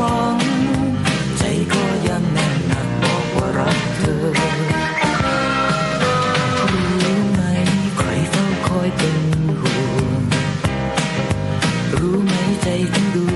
รั้ง ใจก็ยังแน่นหนักบอกว่ารักเธอ รู้ไหมใครเฝ้าคอยเป็นห่วง รู้ไหมใจต้งดู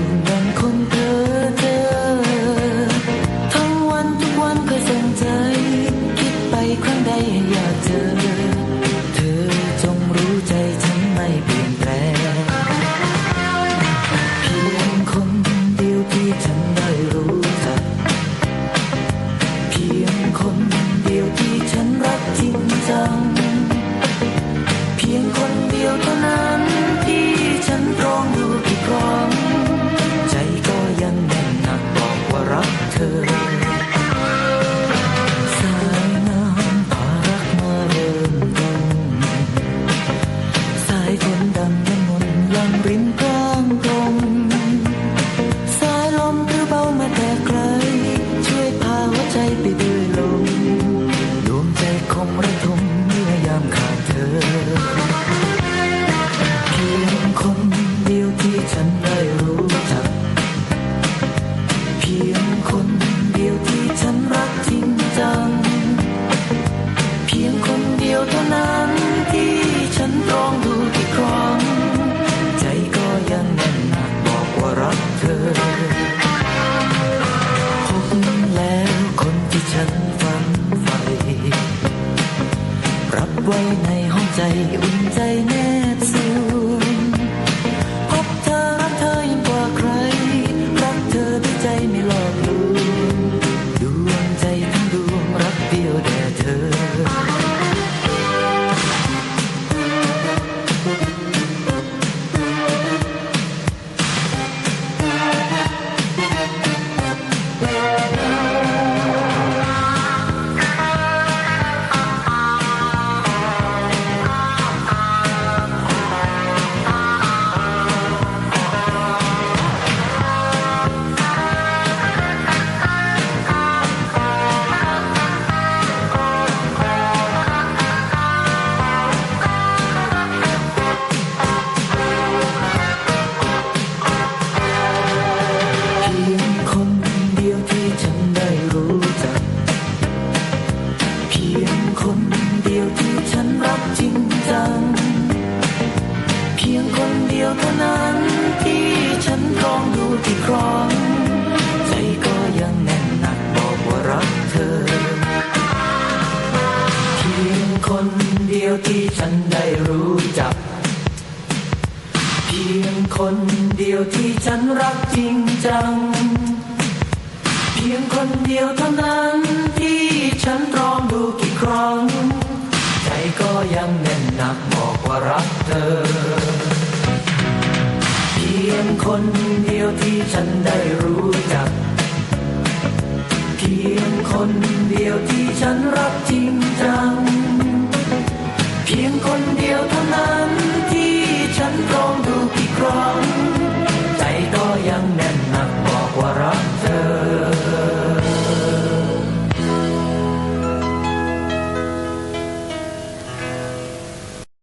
中。 ในห้องใจอุ่นใจ คนเดียวที่ฉันได้รู้จัก เพียงคนเดียวที่ฉันรักจริงจัง เพียงคนเดียวเท่านั้นที่ฉันตรองดูกี่ครั้ง ใจก็ยังแน่นหนักบอกว่ารักเธอ เพียงคนเดียวที่ฉันได้รู้จัก เพียงคนเดียวที่ฉันรักจริงจัง bien conmigo.